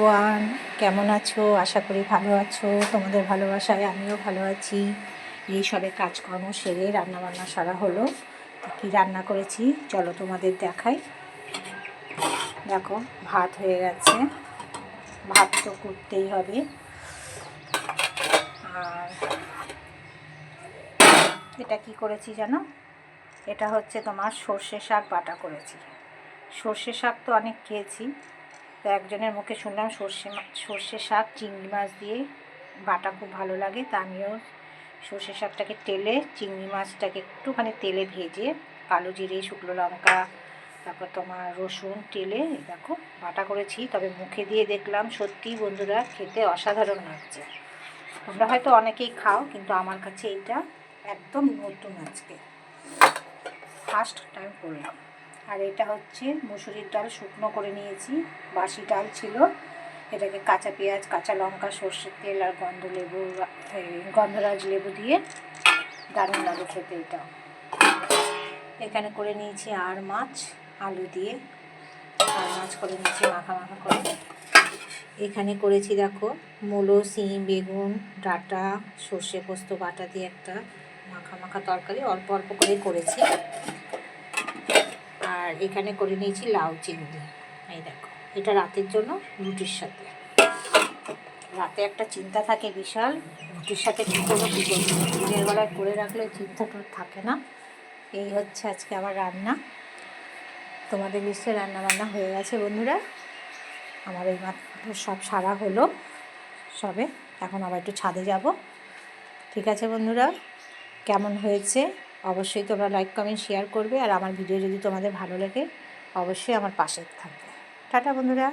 One কেমন আছো? আশা করি ভালো আছো। তোমাদের ভালোবাসায় আমিও ভালো আছি। এই সবে কাজকর্ম সেরে রান্নাবান্না সারা হলো। কি রান্না করেছি? চলো তোমাদের দেখাই। দেখো, ভাত হয়ে গেছে। ভাত তো করতেই হবে। আর এটা কি করেছি জানো? এটা হচ্ছে তোমার সর্ষে শাক বাটা করেছি। সর্ষে শাক তো অনেক খেয়েছি। তো একজনের মুখে শুনলাম সর্ষে সর্ষে শাক, চিংড়ি মাছ দিয়ে বাটা খুব ভালো লাগে, তা আমিও সর্ষে শাকটাকে তেলে, চিংড়ি মাছটাকে একটুখানি তেলে ভেজে কালো জিরে, শুকনো লঙ্কা, তারপর তোমার রসুন, তেলে দেখো বাটা করেছি। তবে মুখে দিয়ে দেখলাম সত্যি বন্ধুরা খেতে অসাধারণ লাগছে। তোমরা হয়তো অনেকেই খাও, কিন্তু আমার কাছে এইটা একদম নতুন আজকে। ফার্স্ট টাইম করলাম। আর এটা হচ্ছে মুসুরির ডাল শুকনো করে নিয়েছি। বাসি ডাল ছিল। এটাকে কাঁচা পেঁয়াজ, কাঁচা লঙ্কা, সর্ষের তেল আর গন্ধ লেবু গন্ধরাজ লেবু দিয়ে দারুণ লাগে খেতে এটা। এখানে করে নিয়েছি আর মাছ, আলু দিয়ে আর মাছ করে নিয়েছি মাখা মাখা করে। এখানে করেছি দেখো মূলো, সিম, বেগুন, ডাঁটা, সর্ষে পোস্ত, বাটা দিয়ে একটা মাখা মাখা তরকারি। অল্প অল্প করে করেছি। আর এখানে করে নিয়েছি লাউ চিংড়ি। এই দেখো, এটা রাতের জন্য রুটির সাথে। রাতে একটা চিন্তা থাকে বিশাল, রুটির সাথে কী দিনের বেলায় করে রাখলে চিন্তাটা থাকে না। এই হচ্ছে আজকে আমার রান্না। তোমাদের নিশ্চয়ই রান্না বান্না হয়ে গেছে বন্ধুরা। আমার এই মাত্র সব সারা হলো সবে। এখন আবার একটু ছাদে যাব। ঠিক আছে বন্ধুরা? কেমন হয়েছে? অবশ্যই তোমরা লাইক কমেন্ট শেয়ার করবে। আর আমার ভিডিও যদি তোমাদের ভালো লাগে, অবশ্যই আমার পাশে থাকবে। টাটা বন্ধুরা।